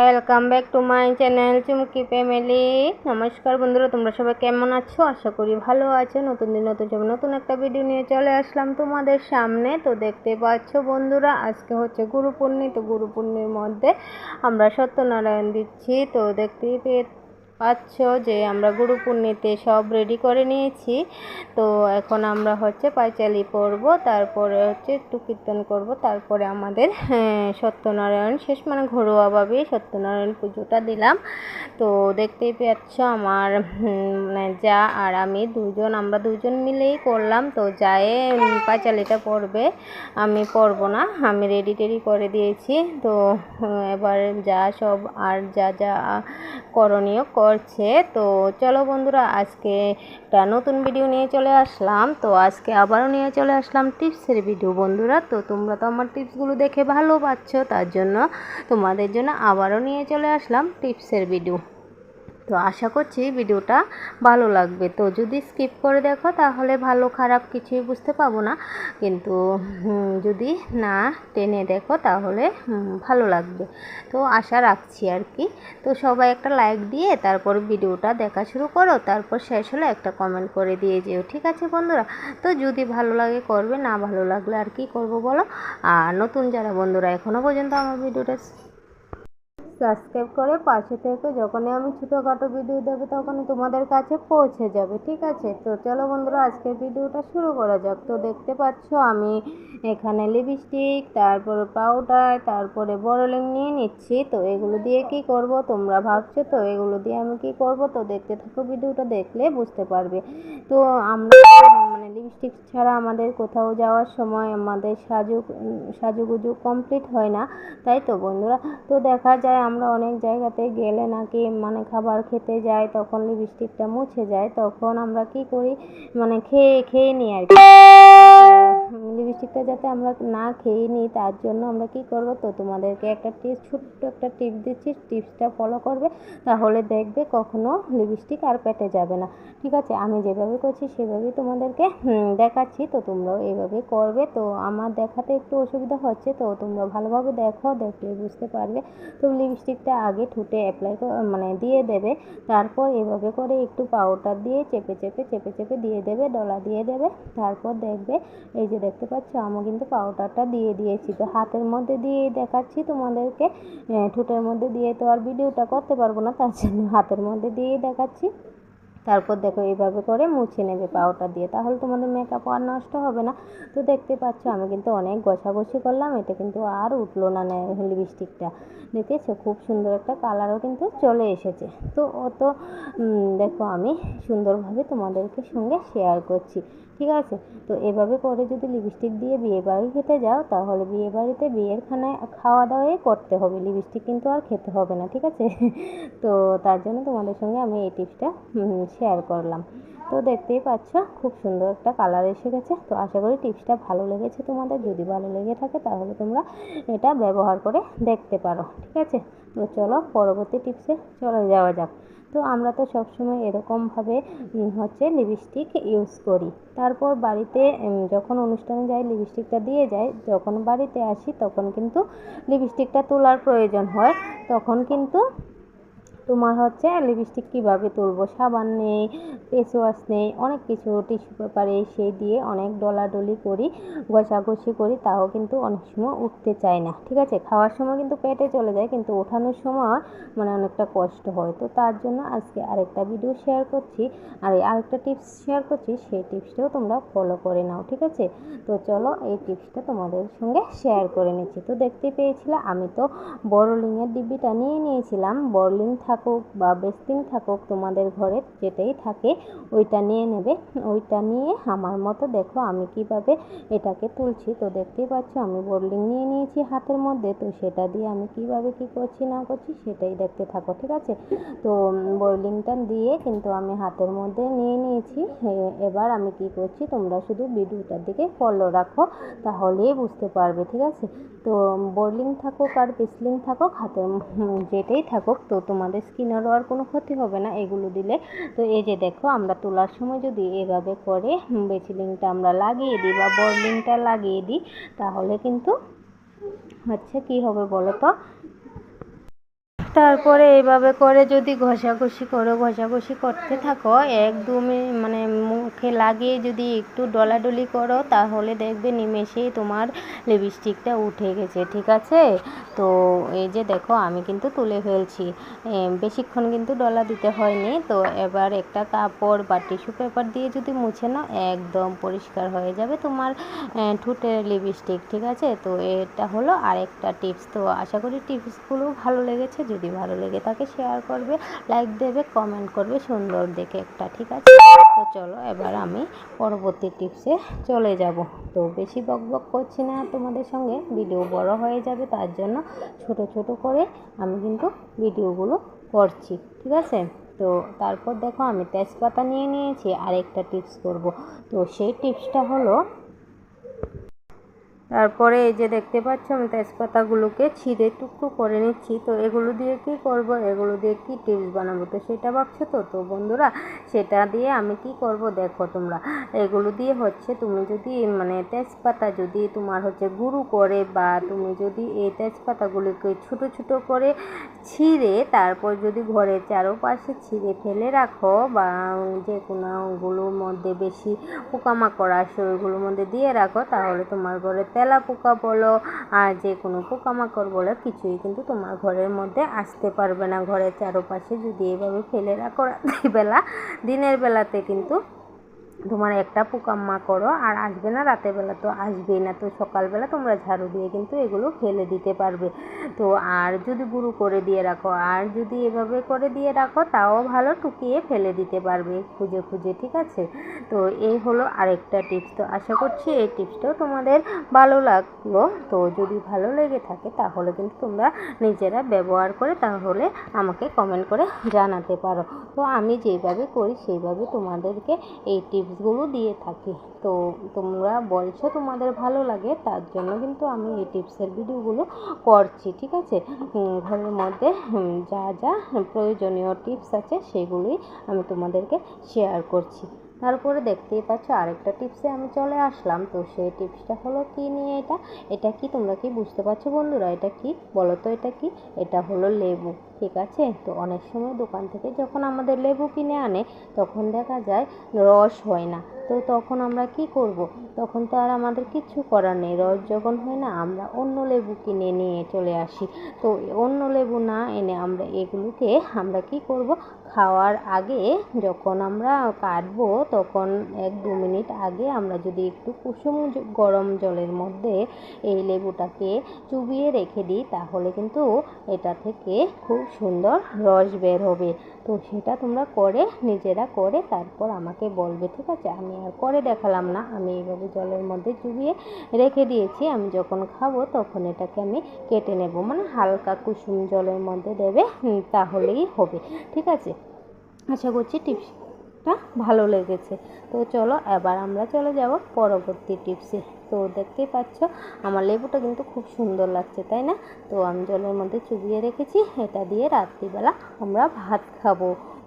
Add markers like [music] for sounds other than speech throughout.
Welcome back to my channel Chumki family নমস্কার বন্ধুরা, তোমরা সবাই কেমন আছো? আশা করি ভালো আছো। নতুন দিন, নতুন সব নতুন একটা ভিডিও নিয়ে চলে আসলাম তোমাদের সামনে। তো দেখতে পাচ্ছ বন্ধুরা, আজকে হচ্ছে গুরু পূর্ণি তো গুরু পূর্ণির মধ্যে আমরা সত্যনারায়ণ দিচ্ছি। তো দেখতেই পেয়ে পাচ্ছ যে আমরা গুরু পূর্ণিতে সব রেডি করে নিয়েছি। তো এখন আমরা হচ্ছে পাইচালি পরব তারপরে হচ্ছে একটু কীর্তন করব তারপরে আমাদের হ্যাঁ, সত্যনারায়ণ শেষ মানে ঘরোয়াভাবেই সত্যনারায়ণ পুজোটা দিলাম। তো দেখতেই পাচ্ছ আমার মানে যা আর আমি দুজন আমরা দুজন মিলেই করলাম। তো যায় পাঁচালিটা পড়বে আমি পরব না আমি রেডি টেডি করে দিয়েছি। তো এবার যা সব আর যা যা করণীয় করছে। তো চলো বন্ধুরা, আজকে একটা নতুন ভিডিও নিয়ে চলে আসলাম। তো আজকে আবারও নিয়ে চলে আসলাম টিপসের ভিডিও বন্ধুরা। তো তোমরা তো আমার টিপসগুলো দেখে ভালো পাচ্ছ তার জন্য তোমাদের জন্য আবারও নিয়ে চলে আসলাম টিপসের ভিডিও তো আশা করছি ভিডিওটা ভালো লাগবে। তো যদি স্কিপ করে দেখো, তাহলে ভালো খারাপ কিছুই বুঝতে পাবো না। কিন্তু যদি না টেনে দেখো, তাহলে ভালো লাগবে। তো আশা রাখছি আর কি। তো সবাই একটা লাইক দিয়ে তারপর ভিডিওটা দেখা শুরু করো। তারপর শেষ হলে একটা কমেন্ট করে দিয়ে যেও, ঠিক আছে বন্ধুরা? তো যদি ভালো লাগে, করবে, না ভালো লাগলে আর কি করব বলো? আর নতুন যারা বন্ধুরা এখনও পর্যন্ত আমার ভিডিওটা সাবস্ক্রাইব করে পাশে থেকে যখনই আমি ছোটোখাটো ভিডিও দেবো তখনই তোমাদের কাছে পৌঁছে যাবে, ঠিক আছে? তো চলো বন্ধুরা, আজকের ভিডিওটা শুরু করা যাক। তো দেখতে পাচ্ছ, আমি এখানে লিপস্টিক তারপরে পাউডার তারপরে বড়লিং নিয়ে নিচ্ছি। তো এগুলো দিয়ে কি করব তোমরা ভাবছ? তো এগুলো দিয়ে আমি কি করব? তো দেখতে থাকো ভিডিওটা দেখলে বুঝতে পারবে। তো আমরা মানে লিপস্টিক ছাড়া আমাদের কোথাও যাওয়ার সময় আমাদের সাজু, সাজুগুজু কমপ্লিট হয় না, তাই তো বন্ধুরা? তো দেখা যায় আমরা অনেক জায়গাতে গেলে নাকি মানে খাবার খেতে যাই, তখন লিপস্টিকটা মুছে যায়, তখন আমরা কি করি? মানে খেয়ে খেয়ে নিই আর কি। লিপস্টিকটা যাতে আমরা না খেয়ে নিই, তার জন্য আমরা কি করব? তো তোমাদেরকে একটা টিপস ছোট্ট একটা টিপ দিচ্ছি। টিপসটা ফলো করবে, তাহলে দেখবে কখনো লিপস্টিক আর পেটে যাবে না। ঠিক আছে? আমি যেভাবে করছি, সেভাবেই তোমাদেরকে দেখাচ্ছি। তো তোমরাও এইভাবে করবে। তো আমার দেখাতে একটু অসুবিধা হচ্ছে, তো তোমরা ভালোভাবে দেখো, দেখলে বুঝতে পারবে। তো লিপস্টিকটা আগে ঠুটে অ্যাপ্লাই মানে দিয়ে দেবে। তারপর এভাবে করে একটু পাউডার দিয়ে চেপে চেপে চেপে চেপে দিয়ে দেবে, ডলা দিয়ে দেবে। তারপর দেখবে এই যে দেখতে পাচ্ছ আমি কিন্তু পাউডারটা দিয়ে দিয়েছি। তো হাতের মধ্যে দিয়ে দেখাচ্ছি তোমাদেরকে। ঠোঁটের মধ্যে দিয়ে তো আর ভিডিওটা করতে পারব না, তার জন্য হাতের মধ্যে দিয়েই দেখাচ্ছি। তারপর দেখো, এইভাবে করে মুছে নেবে পাউডার দিয়ে। তাহলে তোমাদের মেকআপ আর নষ্ট হবে না। তো দেখতে পাচ্ছ, আমি কিন্তু অনেক ঘষাঘষি করলাম, এটা কিন্তু আর উঠল না লিপস্টিকটা দেখেছ? খুব সুন্দর একটা কালারও কিন্তু চলে এসেছে। তো অত দেখো, আমি সুন্দরভাবে তোমাদেরকে সঙ্গে শেয়ার করছি। ঠিক আছে? তো এভাবে করে যদি লিপস্টিক দিয়ে বিয়ে বাড়ি খেতে যাও, তাহলে বিয়ে বাড়িতে বিয়ের খানায় খাওয়া দাওয়াই করতে হবে। লিপস্টিক কিন্তু আর খেতে হবে না, ঠিক আছে? [laughs] তো তার জন্য তোমাদের সঙ্গে আমি এই টিপসটা শেয়ার করলাম। তো দেখতেই পাচ্ছ, খুব সুন্দর একটা কালার এসে গেছে। তো আশা করি টিপসটা ভালো লেগেছে তোমাদের। যদি ভালো লেগে থাকে, তাহলে তোমরা এটা ব্যবহার করে দেখতে পারো, ঠিক আছে? তো চলো, পরবর্তী টিপসে চলে যাওয়া যাক। তো আমরা তো সবসময় এরকমভাবে হচ্ছে লিপস্টিক ইউজ করি। তারপর বাড়িতে যখন অনুষ্ঠানে যাই লিপস্টিকটা দিয়ে যাই, যখন বাড়িতে আসি, তখন কিন্তু লিপস্টিকটা তোলার প্রয়োজন হয়। তখন কিন্তু তোমার হচ্ছে লিপস্টিক কীভাবে তুলবো? সাবান নেই ফেস ওয়াশ নেই, অনেক কিছু টিস্যু পেপারে সেই দিয়ে অনেক ডলাডলি করি, ঘষাঘষি করি, তাও কিন্তু অনেক সময় উঠতে চায় না, ঠিক আছে? খাওয়ার সময় কিন্তু পেটে চলে যায়, কিন্তু ওঠানোর সময় মানে অনেকটা কষ্ট হয়। তো তার জন্য আজকে আরেকটা ভিডিও শেয়ার করছি। আর এই আরেকটা টিপস শেয়ার করছি, সেই টিপসটাও তোমরা ফলো করে নাও, ঠিক আছে? তো চলো এই টিপসটা তোমাদের সঙ্গে শেয়ার করে নিচ্ছি। তো দেখতে পেয়েছিলে, আমি তো বড়লিংয়ের ডিব্বিটা নিয়ে নিয়েছিলাম। বড়লিং থাকুক বা বেস্টিং থাকুক তোমাদের ঘরে যেটাই থাকে, ওইটা নিয়ে নেবে। ওইটা নিয়ে আমার মতো দেখো আমি কীভাবে এটাকে তুলছি। তো দেখতেই পাচ্ছ আমি বোর্ডিং নিয়ে নিয়েছি হাতের মধ্যে। তো সেটা দিয়ে আমি কীভাবে কি করছি না করছি সেটাই দেখতে থাকো, ঠিক আছে? তো বোর্ডিংটা দিয়ে কিন্তু আমি হাতের মধ্যে নিয়ে নিয়েছি। এবার আমি কি করছি, তোমরা শুধু ভিডিওটার দিকে ফলো রাখো, তাহলেই বুঝতে পারবে, ঠিক আছে? তো বোর্ডিং থাকুক আর পিসলিং থাকুক, হাতের, যেটাই থাকুক, তো তোমাদের স্কিনেরও আর কোনো ক্ষতি হবে না এগুলো দিলে। তো এই যে দেখো, আমরা তোলার সময় যদি এভাবে করে বেচিলিংটা আমরা লাগিয়ে দিই বা বর্লিংটা লাগিয়ে দিই, তাহলে কিন্তু হচ্ছে কি হবে বলো তো তারপরে এইভাবে করে যদি ঘষাঘষি করো, ঘষাঘষি করতে থাকো একদমই মানে মুখে লাগিয়ে যদি একটু ডলাডলি করো, তাহলে দেখবে নিমেষেই তোমার লিপস্টিকটা উঠে গেছে, ঠিক আছে? তো এই যে দেখো, আমি কিন্তু তুলে ফেলছি। বেশিক্ষণ কিন্তু ডলা দিতে হয়নি। তো এবার একটা কাপড় বা টিস্যু পেপার দিয়ে যদি মুছে নাও, একদম পরিষ্কার হয়ে যাবে তোমার ঠোঁটের লিপস্টিক ঠিক আছে? তো এটা হলো আরেকটা টিপস তো আশা করি টিপসগুলো ভালো লেগেছে। যদি ভালো লেগে থাকে শেয়ার করবে লাইক দেবে কমেন্ট করবে সুন্দর দেখে একটা, ঠিক আছে? তো চলো এবার আমি পরবর্তী টিপসে চলে যাব। তো বেশি বক বক করছি না তোমাদের সঙ্গে ভিডিও বড় হয়ে যাবে, তার জন্য ছোট ছোট করে আমি কিন্তু ভিডিওগুলো করছি, ঠিক আছে? তো তারপর দেখো আমি তেজপাতা নিয়ে নিয়েছি, আরেকটা টিপস করব। তো সেই টিপসটা হলো তারপরে এই যে দেখতে পাচ্ছ, আমি তেজপাতাগুলোকে ছিঁড়ে টুকটুক করে নিচ্ছি। তো এগুলো দিয়ে কি করব? এগুলো দিয়ে কি টিপস বানাবো? তো সেটা ভাবছ তো? তো বন্ধুরা, সেটা দিয়ে আমি কি করব? দেখো তোমরা, এগুলো দিয়ে হচ্ছে তুমি যদি মানে তেজপাতা যদি তোমার হচ্ছে গুঁড়ো করে বা তুমি যদি এই তেজপাতাগুলিকে ছোট ছোট করে ছিঁড়ে তারপর যদি ঘরের চারোপাশে ছিঁড়ে ফেলে রাখো বা যে কোনোগুলোর মধ্যে বেশি পোকামাকড় আসে, ওইগুলোর মধ্যে দিয়ে রাখো, তাহলে তোমার ঘরে তেলা পোকা বলো, আর যে কোনো পোকামাকড় বলো, কিছুই কিন্তু তোমার ঘরের মধ্যে আসতে পারবে না। ঘরের চারপাশে যদি এভাবে ফেলে রাখো রাত্রিবেলা দিনের বেলাতে কিন্তু তোমার একটা করো আর আসবে না, রাতের বেলা তো আসবেই না। তো সকালবেলা তোমরা ঝাড়ু দিয়ে কিন্তু এগুলো ফেলে দিতে পারবে। তো আর যদি গুঁড়ো করে দিয়ে রাখো, আর যদি এভাবে করে দিয়ে রাখো, তাও ভালো টুকিয়ে ফেলে দিতে পারবে খুঁজে খুঁজে, ঠিক আছে? তো এই হলো আরেকটা টিপস তো আশা করছি এই টিপসটাও তোমাদের ভালো লাগল। তো যদি ভালো লেগে থাকে তাহলে কিন্তু তোমরা নিজেরা ব্যবহার করে তাহলে আমাকে কমেন্ট করে জানাতে পারো। তো আমি যেভাবে করি সেইভাবে তোমাদেরকে এই টিপসগুলো দিয়ে থাকি। তো তোমরা বলছো তোমাদের ভালো লাগে, তার জন্য কিন্তু আমি এই টিপসের ভিডিওগুলো করছি, ঠিক আছে? ঘরের মধ্যে যা যা প্রয়োজনীয় টিপস আছে সেগুলোই আমি তোমাদেরকে শেয়ার করছি। তারপরে দেখতেই পাচ্ছ, আরেকটা টিপসে আমি চলে আসলাম। তো সেই টিপসটা হলো কি নিয়ে এটা? এটা কি তোমরা কি বুঝতে পারছ বন্ধুরা? এটা কি? বলো তো এটা কি? এটা হলো লেবু। ঠিক আছে? তো অনেক সময় দোকান থেকে যখন আমাদের লেবু কিনে আনে, তখন দেখা যায় রস হয় না। তো তখন আমরা কি করব। তখন তো আর আমাদের কিছু করার নেই। রস যখন হয় না, আমরা অন্য লেবু কিনে নিয়ে চলে আসি। তো অন্য লেবু না এনে আমরা এগুলোকে আমরা কি করব? খাওয়ার আগে যখন আমরা কাটবো, তখন এক দু মিনিট আগে আমরা যদি একটু কুসুম গরম জলের মধ্যে এই লেবুটাকে চুবিয়ে রেখে দিই, তাহলে কিন্তু এটা থেকে খুব সুন্দর রস বের হবে। তো সেটা তোমরা করে, নিজেরা করে, তারপর আমাকে বলবে, ঠিক আছে? আমি আর করে দেখালাম না। আমি এইভাবে জলের মধ্যে চুবিয়ে রেখে দিয়েছি। আমি যখন খাব তখন এটাকে আমি কেটে নেব। মানে হালকা কুসুম জলের মধ্যে দেবে তাহলেই হবে। ঠিক আছে? আশা করছি টিপসটা ভালো লেগেছে। তো চলো এবার আমরা চলে যাব পরবর্তী টিপসে তো দেখতেই পাচ্ছ, আমার লেবুটা কিন্তু খুব সুন্দর লাগছে, তাই না? তো আমি জলের মধ্যে চুবিয়ে রেখেছি, এটা দিয়ে রাত্রিবেলা আমরা ভাত খাব।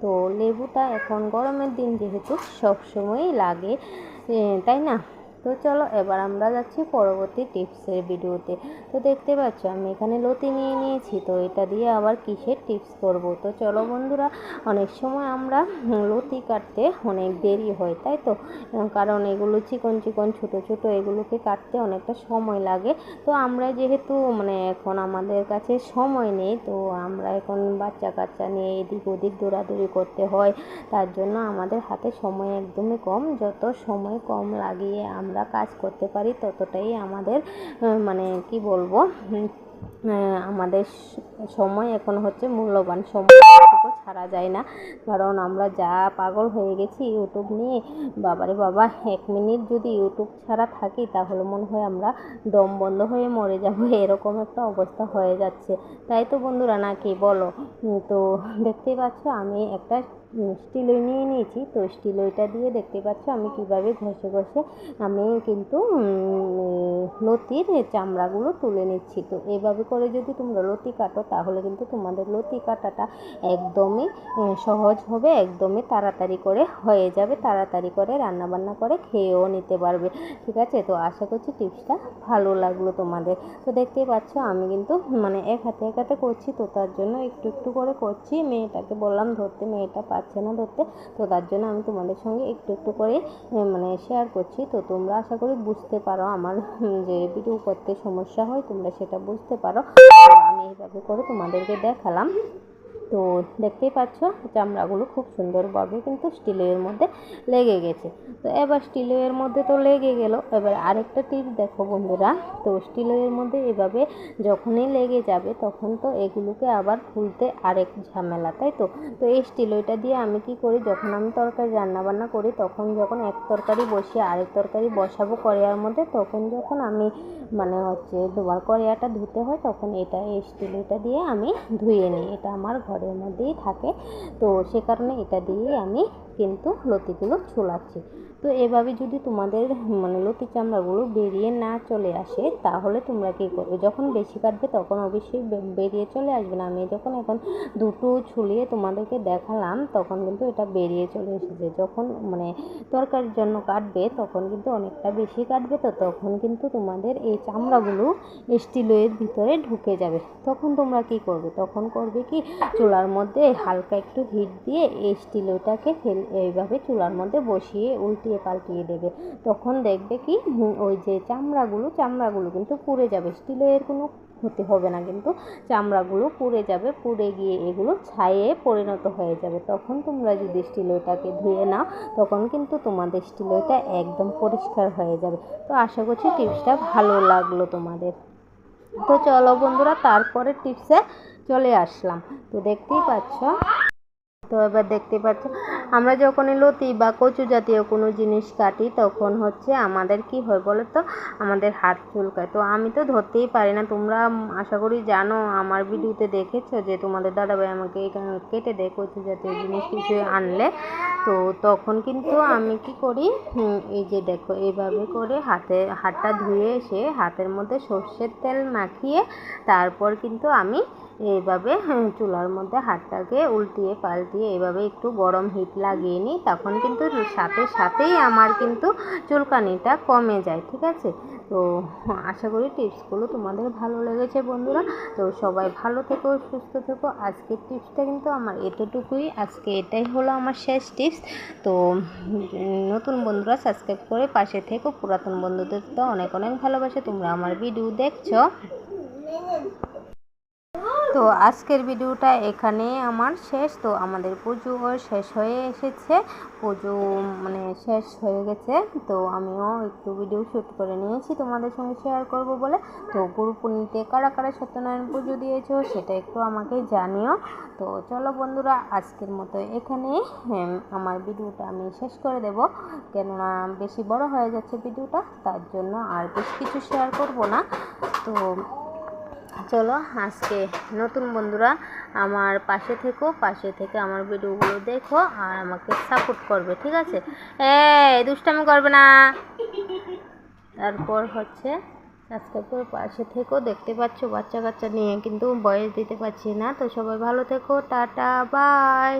তো লেবুটা এখন গরমের দিন যেহেতু সবসময়ই লাগে তাই না? তো চলো এবার আমরা যাচ্ছি পরবর্তী টিপসের ভিডিওতে। তো দেখতে পাচ্ছ, আমি এখানে লতি নিয়ে নিয়েছি, তো এটা দিয়ে আবার কিসের টিপস করব? তো চলো বন্ধুরা, অনেক সময় আমরা লতি কাটতে অনেক দেরি হয়, তাই তো? কারণ এগুলো চিকন চিকন, ছোট ছোট, এগুলোকে কাটতে অনেকটা সময় লাগে। তো আমরা যেহেতু মানে এখন আমাদের কাছে সময় নেই, তো আমরা এখন বাচ্চা কাচ্চা নিয়ে এদিক ওদিক দৌড়াদৌড়ি করতে হয়। তার জন্য আমাদের হাতে সময় একদমই কম। যত সময় কম লাগিয়ে আমরা আমরা কাজ করতে পারি ততটাই আমাদের মানে কি বলব আমাদের সময় এখন হচ্ছে মূল্যবান। সময় ছাড়া যায় না। কারণ আমরা যা পাগল হয়ে গেছি ইউটিউব নিয়ে, বাবারে বাবা, এক মিনিট যদি ইউটিউব ছাড়া থাকি তাহলে মনে হয় আমরা দম বন্ধ হয়ে মরে যাব। [laughs] এরকম একটা অবস্থা হয়ে যাচ্ছে। তাই তো বন্ধুরা, নাকি বলো? তো দেখতেই পাচ্ছ, আমি একটা স্টিলই নিয়ে নিয়েছি। তো স্টিলইটা দিয়ে দেখতে পাচ্ছ আমি কীভাবে ঘষে ঘষে আমি কিন্তু লতির চামড়াগুলো তুলে নিচ্ছি। তো এভাবে করে যদি তোমরা লতি কাটো, তাহলে কিন্তু তোমাদের লতি কাটাটা একদমই সহজ হবে, একদমই তাড়াতাড়ি করে হয়ে যাবে, তাড়াতাড়ি করে রান্না বান্না করে খেয়েও নিতে পারবে। ঠিক আছে? তো আশা করছি টিপসটা ভালো লাগল তোমাদের। তো দেখতেই পাচ্ছ আমি কিন্তু মানে এক হাতে এক হাতে করছি, তো তার জন্য একটু একটু করে করছি। মেয়েটাকে বললাম, ধরতে মেয়েটা পাচ্ছে না ধরতে। তো তার জন্য আমি তোমাদের সঙ্গে একটু একটু করে মানে শেয়ার করছি। তো তোমরা আশা করি বুঝতে পারো আমার যে ভিডিও করতে সমস্যা হয়, তোমরা সেটা বুঝতে পারো। আমি এইভাবে করে তোমাদেরকে দেখালাম। তো দেখতেই পাচ্ছ, চামড়াগুলো খুব সুন্দরভাবে কিন্তু স্টিলের মধ্যে লেগে গেছে। তো এবার স্টিলের মধ্যে তো লেগে গেল। এবার আরেকটা টিপস দেখো বন্ধুরা। তো স্টিলের মধ্যে এভাবে যখনই লেগে যাবে, তখন তো এগুলোকে আবার খুলতে আরেক ঝামেলা, তাই তো? তো এই স্টিলটা দিয়ে আমি কি করি, যখন আমি তরকারি রান্না বান্না করি, তখন যখন এক তরকারি বসিয়ে আরেক তরকারি বসাবো কড়াইয়ার মধ্যে, তখন যখন আমি মানে হচ্ছে দুবার কড়াইয়াটা ধুতে হয়, তখন এটা এই স্টিলটা দিয়ে আমি ধুয়ে নিই। এটা আমার ঘরের মধ্যেই থাকে। তো সে কারণে এটা দিয়েই আমি কিন্তু লতিগুলো ছোলাচ্ছি তো এভাবে যদি তোমাদের মানে লতি চামড়াগুলো বেরিয়ে না চলে আসে, তাহলে তোমরা কী করবে? যখন বেশি কাটবে তখন অবশ্যই বেরিয়ে চলে আসবে না। আমি যখন এখন দুটো ছুলিয়ে তোমাদেরকে দেখালাম, তখন কিন্তু এটা বেরিয়ে চলে এসেছে। যখন মানে তরকারির জন্য কাটবে, তখন কিন্তু অনেকটা বেশি কাটবে তো, তখন কিন্তু তোমাদের এই চামড়াগুলো স্টিলের ভিতরে ঢুকে যাবে। তখন তোমরা কি করবে? তখন করবে কি, চুলার মধ্যে হালকা একটু হিট দিয়ে এই স্টিলটাকে ফেল, এইভাবে চুলার মধ্যে বসিয়ে উল্টিয়ে পাল্টিয়ে দেবে। তখন দেখবে কি ওই যে চামড়াগুলো চামড়াগুলো কিন্তু পুড়ে যাবে। স্টিলের কোনো ক্ষতি হবে না কিন্তু চামড়াগুলো পুড়ে যাবে, পুড়ে গিয়ে এগুলো ছায়ে পরিণত হয়ে যাবে। তখন তোমরা যদি স্টিলোটাকে ধুয়ে নাও, তখন কিন্তু তোমাদের স্টিলোটা একদম পরিষ্কার হয়ে যাবে। তো আশা করছি টিপসটা ভালো লাগল তোমাদের। তো চলো বন্ধুরা তারপরে টিপসে চলে আসলাম। তো দেখতেই পাচ্ছ তো এবার দেখতে পাচ্ছ, আমরা যখনই লতি বা কচু জাতীয় কোনো জিনিস কাটি, তখন হচ্ছে আমাদের কি হয় বলো তো আমাদের হাত চুলকায়। তো আমি তো ধরতেই পারি না, তোমরা আশা করি জানো, আমার ভিডিওতে দেখেছ যে তোমাদের দাদাভাই আমাকে কেটে দেয় কচু জাতীয় জিনিস কিছু আনলে। তো তখন কিন্তু আমি কি করি এই যে দেখো এইভাবে করে হাতে, হাতটা ধুয়ে এসে হাতের মধ্যে সর্ষের তেল মাখিয়ে তারপর কিন্তু আমি এইভাবে চুলার মধ্যে হাতটাকে উল্টিয়ে পাল্টিয়ে এভাবে একটু গরম হিট লাগিয়ে নিই। তখন কিন্তু সাথে সাথেই আমার কিন্তু চুলকানিটা কমে যায়, ঠিক আছে? তো আশা করি টিপসগুলো তোমাদের ভালো লেগেছে বন্ধুরা। তো সবাই ভালো থেকো, সুস্থ থেকো। আজকের টিপসটা কিন্তু আমার এতটুকুই। আজকে এটাই হলো আমার শেষ টিপস। তো নতুন বন্ধুরা সাবস্ক্রাইব করে পাশে থেকো। পুরাতন বন্ধুদের তো অনেক অনেক ভালোবাসে তোমরা আমার ভিডিও দেখছ। তো আজকের ভিডিওটা এখানে আমার শেষ। তো আমাদের পুজো শেষ হয়ে এসেছে। পুজো মানে শেষ হয়ে গেছে। তো আমিও একটু ভিডিও শ্যুট করে নিয়েছি তোমাদের সঙ্গে শেয়ার করব বলে। তো গুরুপুর্ণিতে কারা কারা সত্যনারায়ণ পুজো দিয়েছ সেটা একটু আমাকে জানিও। তো চলো বন্ধুরা, আজকের মতো এখানে আমার ভিডিওটা আমি শেষ করে দেব। কেননা বেশি বড় হয়ে যাচ্ছে ভিডিওটা, তার জন্য আর বেশ কিছু শেয়ার করব না। তো চলো, আজকে নতুন বন্ধুরা আমার পাশে থেকো, পাশে থেকে আমার ভিডিওগুলো দেখো আর আমাকে সাপোর্ট করবে, ঠিক আছে? এই, দুষ্টামি করবে না। তারপর হচ্ছে, আজকে তো পাশে থেকো, দেখতে পাচ্ছ বাচ্চা কাচ্চা নিয়ে কিন্তু বয়স দিতে পারছি না, তো সবাই ভালো থেকো, টাটা বাই